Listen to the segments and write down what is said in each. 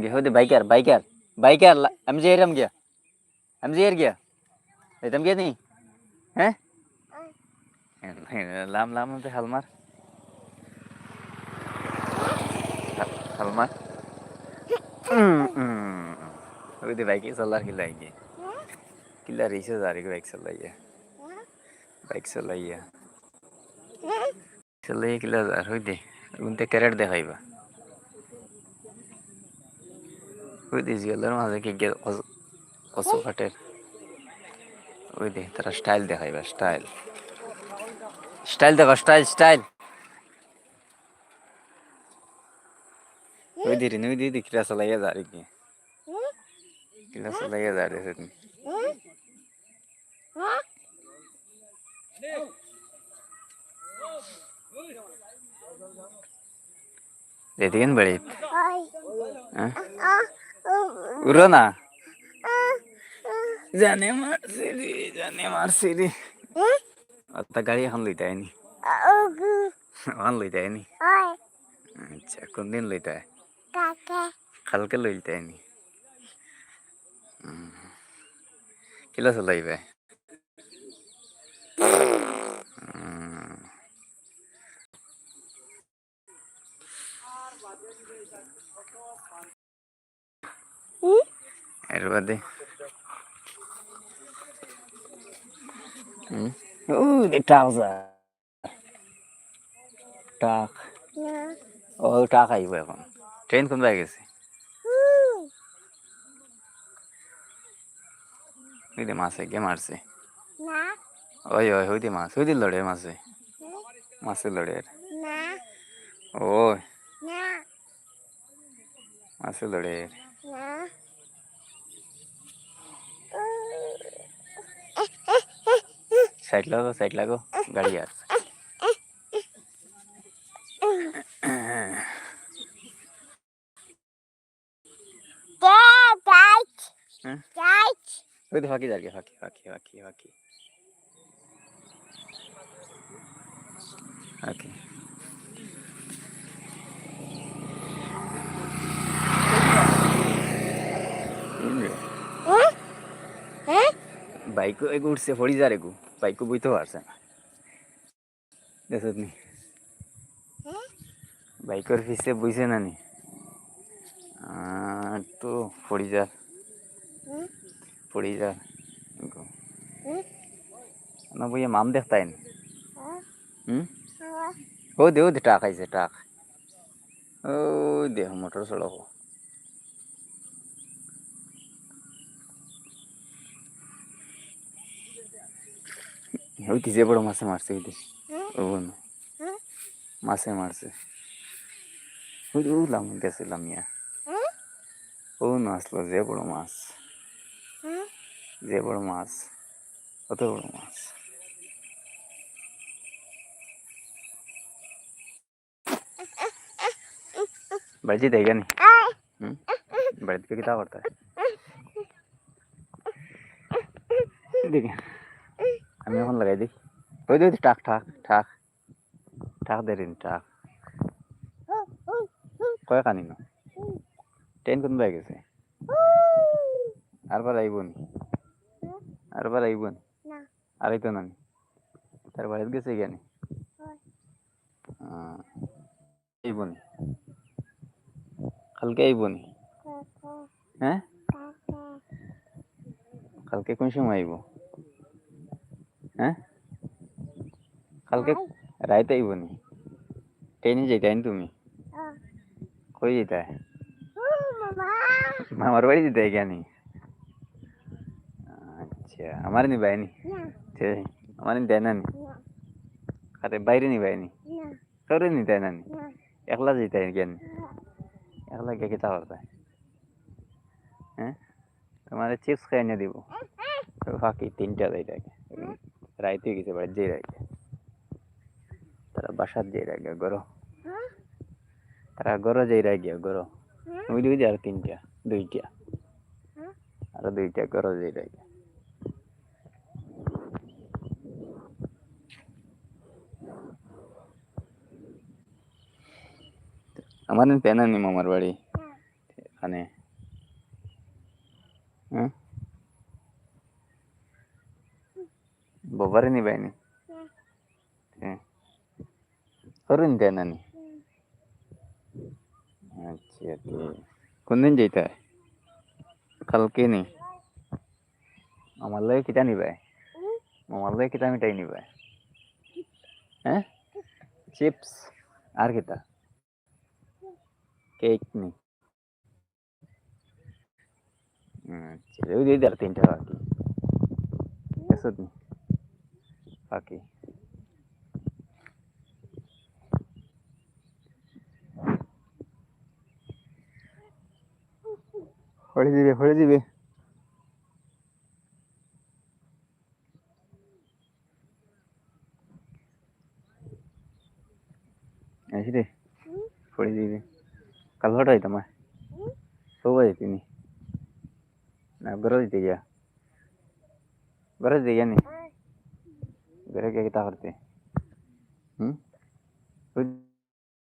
গিয়ে হতে biker biker biker আমি যে এরাম গিয়া আমি যে এর গিয়া যেতাম গিয়া নি হ্যাঁ লাম লাম মধ্যে হালমার হালমার ওই দে বাইকে চলার কিলা আইগে কিলা রইছে যারে বাইক চলাইয়া বাইক চলাইয়া চলাইয়া কিলা যার হই দে উনতে ক্যারেট দেখাইবা ওই দে জিয়ালার মাঝে কি গে কসু ফাটের ওই দে তারা স্টাইল দেখাইবা স্টাইল স্টাইল দেখো স্টাইল স্টাইল ওই দিদি ওই দিদি কিলা চলাইয়া যা রে কি কিলা চলাইয়া যা রে সেদিন হ্যাঁ? উড়ো না। জানে মারছে রে জানে মারছে রে আত্তা গাড়ি এখন লইতে আইনি। এখন লইতে আইনি। আচ্ছা কোন দিন লইতে কালকে। লইতে আইনি। কিলা চলাইবে হুম। এর বাদে। ও ট্রাউজার। টাক ও টাক আইব এখন। ট্রেন কোন বাই গেছে? ওই মাছে কে মারছে। ওই ওই ওই দে মাছ ওই দিন লড়ে মাছে। মাছে লড়ে ওই। মাছে লড়ে साइड लगो साइड लगो गाड़ी यार हम्म? हम्म? बाइक एक उठ से फोड़ी जा रहे को পারছে না দেখত নি? বাইকের পিছে বইছে না নি তো যার ফড়ি যার এগু। না বইয়া মাম দেখতাই নি হুম? ও দে ও দে টাক আইছে টাক। ও দে মোটর সড়ক ওই কি যে বড় মাছে মারছে ওই দে ও না মাছে মারছে ওই ও লাম গেছিলাম ইয়া ও না আসলো যে বড় মাছ যে বড় মাছ কত বড় মাছ বাড়িতে দেয় নি বাড়িতে কি তা করতে দেখি আমি এখন লাগাই দিই ওই দিই টাক ঠাক ঠাক ঠাক দে রিন টাক কয় কানি না। ট্রেন কোন বাই গেছে? আরবার আইব নি? আরবার আইব নি? আড়াইতো না নি? তার বাড়িতে গেছে জ্ঞানী আইব নি? কালকে আইব নি? হ্যাঁ? কালকে কোন সময় আইব? হ্যাঁ? কালকে রাইতে আইব নি? ট্রেনে যাইতাই তুমি? কই যেতে মামার বাড়ি যেতে জ্ঞানী আচ্ছা আমার নি। বাইনি আমার নি দেয় না? নি। আরে বাইরে নি। বাইনি কাউরে নি দেয় না? নি। একলা যেতে জ্ঞানী একলা কে কেতা করতে হ্যাঁ? তোমার চিপস খাই এনে দিব। ফাঁকি তিনটা দেয় রাইতে গেছে বাড়ি যেই রাইতে। তারা বাসার যেই রাখে গরো। তারা গরো যেই রাখে গরো। ওই দুই আর তিনটা দুইটা। আর দুইটা গরো যেই রাখে আমার পেনা নি মামার বাড়ি। વરની બેની અરુણ તેનાની અચ્છા કુંદન જઈતા કલકેની અમાર લઈ કિતા ની ભાઈ અમાર લઈ કિતા મિટાઈ ની ભાઈ હે ચિપ્સ આર કિતા કેક ની અચ્છા એવું દઈ દે તીન ટકા કેસું નહીં बाकी ಹೊಳೆ ದಿವೆ ಹೊಳೆ ದಿವೆ ಐಸಿದೆ ಹೊಳೆ ದಿವೆ ಕಲ್ಹಟ ಐತಮ್ಮ ಹೋಗ ಐತೀನಿ ನಾ ಬರೋದಿದೆಯಾ ಬರೋದಿದೆಯಾ ನೀ হইতাম সব যাইতিনি না ঘরে দিতে গিয়া ঘরে দিতে গিয়া নি ঘরে গিয়ে কিতা করতে হুম ওই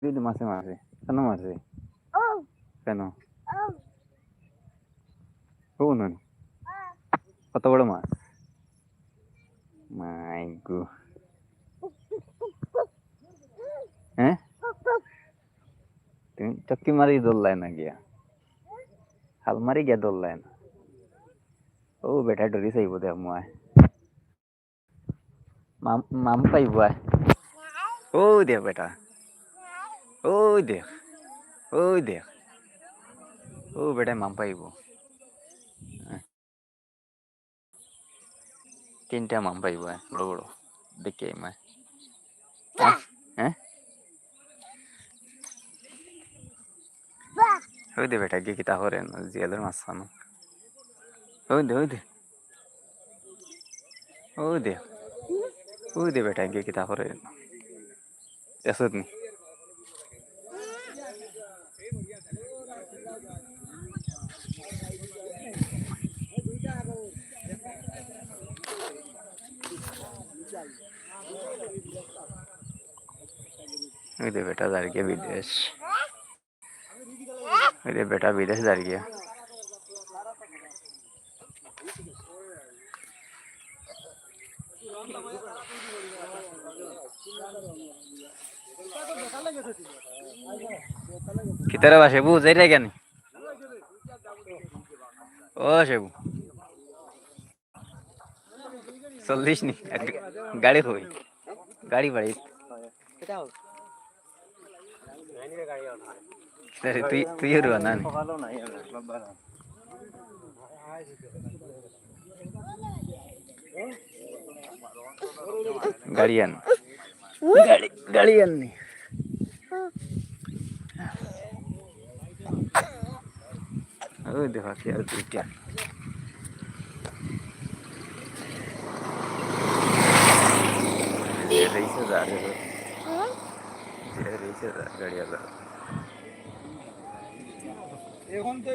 দিদি মাসে মারছে কেন মারছে কেন ও নন কত বড় মাছ মাই গো হ্যাঁ তুমি চক্কি মারি দৌড়লাই না গিয়া হাল মারি গিয়া দৌড়লাই না ও বেটা ডরি চাইব দে মই মাম পাইব আই। ও দে বেটা। ও দে। ও দে। ও বেটা মাম পাইব তিনটা মাম পাইব বড় বড়। দেখে মায় হ্যাঁ ওই দে বেটা, গিয়ে কিতা হরে জিয়ালের মাছ খানো ওই দে ওই দে। ওই দে। গিয়ে কিতা হরে এসত নি ওই বেটা দাঁড় গিয়ে বিদেশ। ওই বেটা বিদেশ দাঁড় কিতারে বা সেবু, যাই রে কেন ও, সেবু। চল্লিশ নি গাড়ি হই গাড়ি বাড়ি তুই তুই রুয়া নি। গাড়ি আন গাড়ি গাড়ি আননি ওই দেখো কি আর দুইটা যে রইছে যা রে যে রইছে যা গাড়ি আলা এখন তো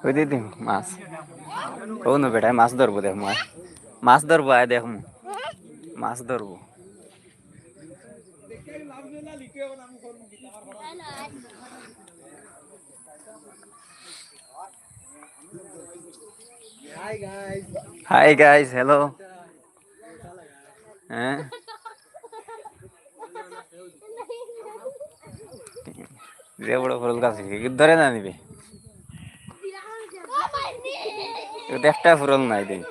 ওই দিদি মাছ ও না বেটা মাছ ধরবো দেখ মাছ মাছ ধরবো আয় দেখ মু মাছ ধরবো hi guys hi guys hello হ্যাঁ যে বড় ফরল গাছ ধরে না নিবে? একটা ফুরল নাই দেই।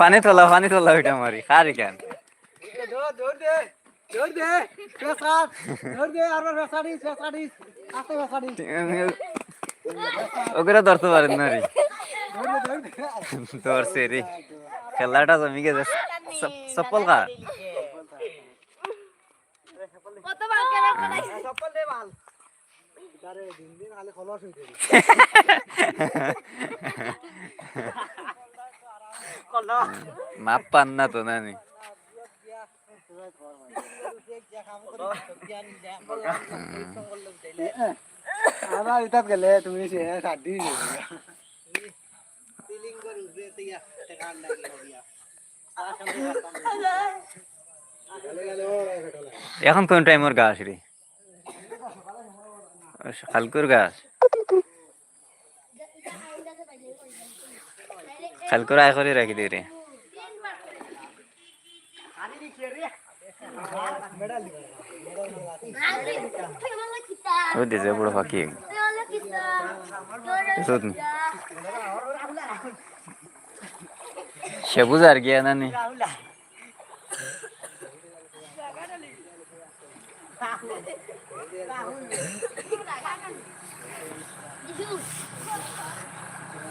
পানি তোলা পানি তোলা, ওইটা মারি, খারি কেন? ওগুলো ধরতে পারেন না রে। ধরছে রে। খেলাটা জমি গেছে চপ্পল খা দিন দিন মাপ পান না তো নানি আমার গেলে তুমি সে সাদি এখন কোন টাইমের গাছ রে? খালকুর গাছ? খালকুর আয় করে রাখি দিয়ে রে। দিছে বড় ফাঁকি। शबू सारखी आहे ना नाही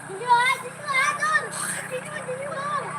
Diyor, diyor, diyor, diyor, diyor.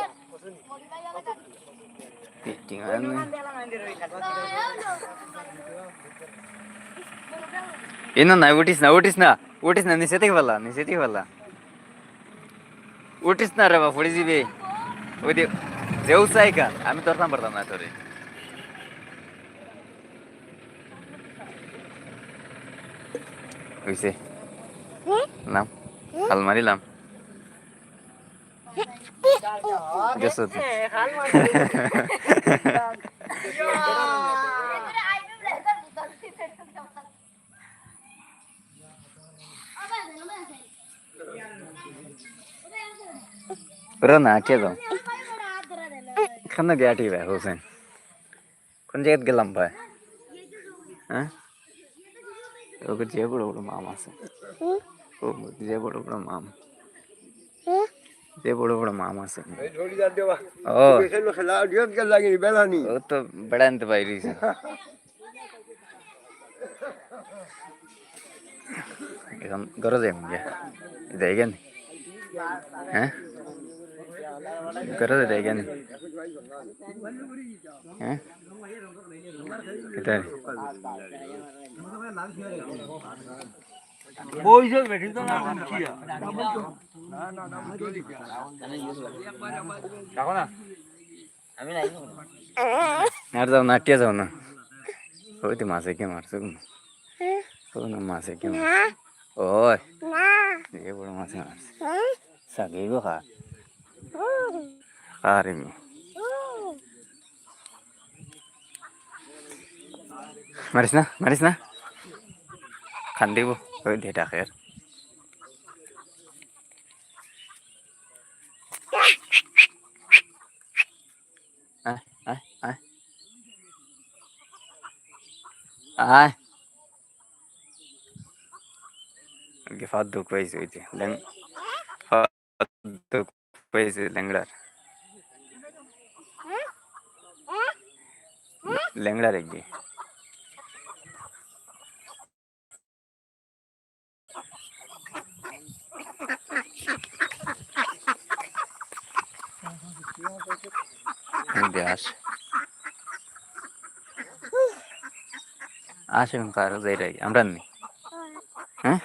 Pitching ano ಏನನ್ನ ಊಟಿಸ್ನ ಊಟಿಸ್ನ ಊಟಿಸ್ನ ನೀ ಸೆತಿಗವಲ್ಲ ನೀ ಸೆತಿಗವಲ್ಲ ಊಟಿಸ್ನ ರವ ಹೊಡಿಸಿವಿ ಓದಿ ವ್ಯವಸಾಯಿಕ ಆಮೇಲೆ ತೋರ್ಸಂಡ್ ಬರ್ತಾವ ನಾ ತೋರಿ ನಮ್ ಅಲ್ಲಿ ಮರಿಲಾಮ್ जसं ರನ್ನ ಹಾಕಿದ ಕನ್ನ ಬ್ಯಾಟಿವೆ ಹುಸೇನ್ కొంచెం ఎత్తుకెళ్ళాం బాయ్ ఒక జేబుడు ఒకడు మామ ఒక జేబుడు ఒకడు మామ যে বড় বড় মাম আছে। ও। ও তো বেড়াতে পাইরিছে এখন ঘরে যাই গিয়া। যাই হ্যাঁ? ঘরে যাই হ্যাঁ? কিতার বইছো বেঠি তো না কিয়া আর? যাও না আটিয়া যাও না। ওই তো মাছে কে মারছো ও না মাছে কে ওই দেখে বড় মাছে মারছে। সাগে গো খা। আরে মি। মারিস না মারিস না। খান দিব कोई डेटा खैर आए आए आए लंगड़ा लंगड़ा रह गई ল্যাংড়ার আসে। কার? যাই রাই আমরা নি। হ্যাঁ?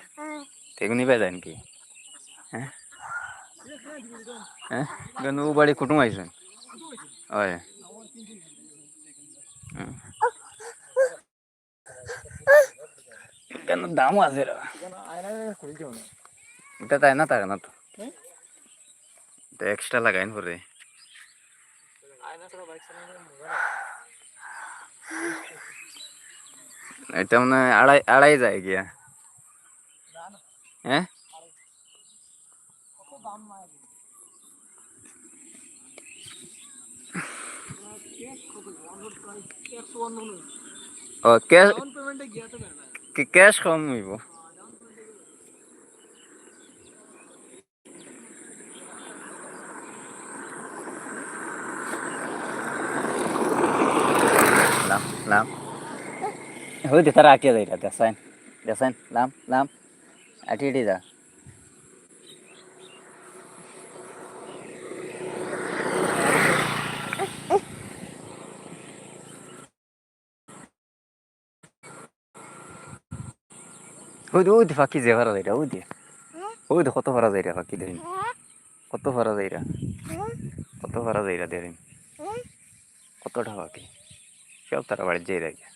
তেগুনি যায় নাকি হ্যাঁ? হ্যাঁ? কেন ও বাড়ি কুটুম আইসেন ওই। কেন দামও আছে রে? এটা তাই না থাকে না তো? এটা এক্সট্রা লাগাইন পরে। এটা মানে আড়াই আড়াই যায় গিয়া হ্যাঁ ও ক্যাশ ক্যাশ কম হইব লাম হইতে তারা আটিয়া যাইরা দেখাইন দেখাইন লাম লাম আটি আটি যা ওই ওই ফাঁকি যে ভাড়া যাইরা ওই দিয়ে ওই তো কত ভাড়া যাইরা ফাঁকি ধরিন কত ভাড়া যাইরা কত ভাড়া যাইরা ধরিন কতটা ফাঁকি সব তারা বাড়ির যাই রাখি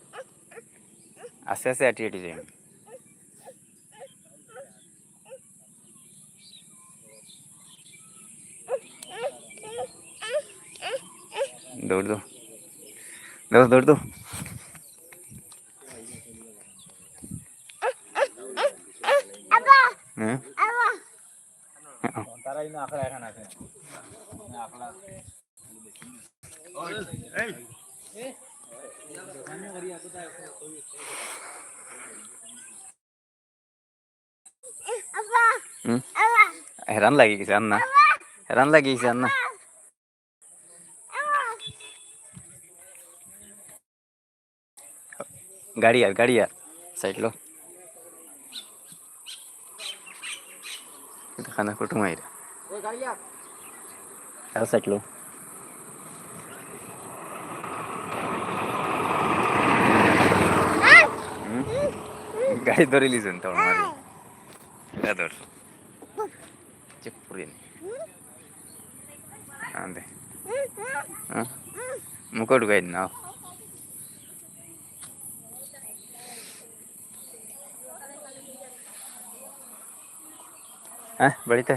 আস্তে আস্তে আটি আটি যাই দৌড় দো দৌড় দৌড় দো হ্যাঁ তারাই না আখড়া এখানে আছে আখড়া হেরান লাগি গেছে আন্না হেরান লাগি গেছে আন্না গাড়ি আর গাড়ি আর সাইড লো খানা কুটুম আইরা আর সাইড লো গাড়ি ধরে লিছেন তোর মারি এটা ধর ముక్కుడు పోయిందా బడితే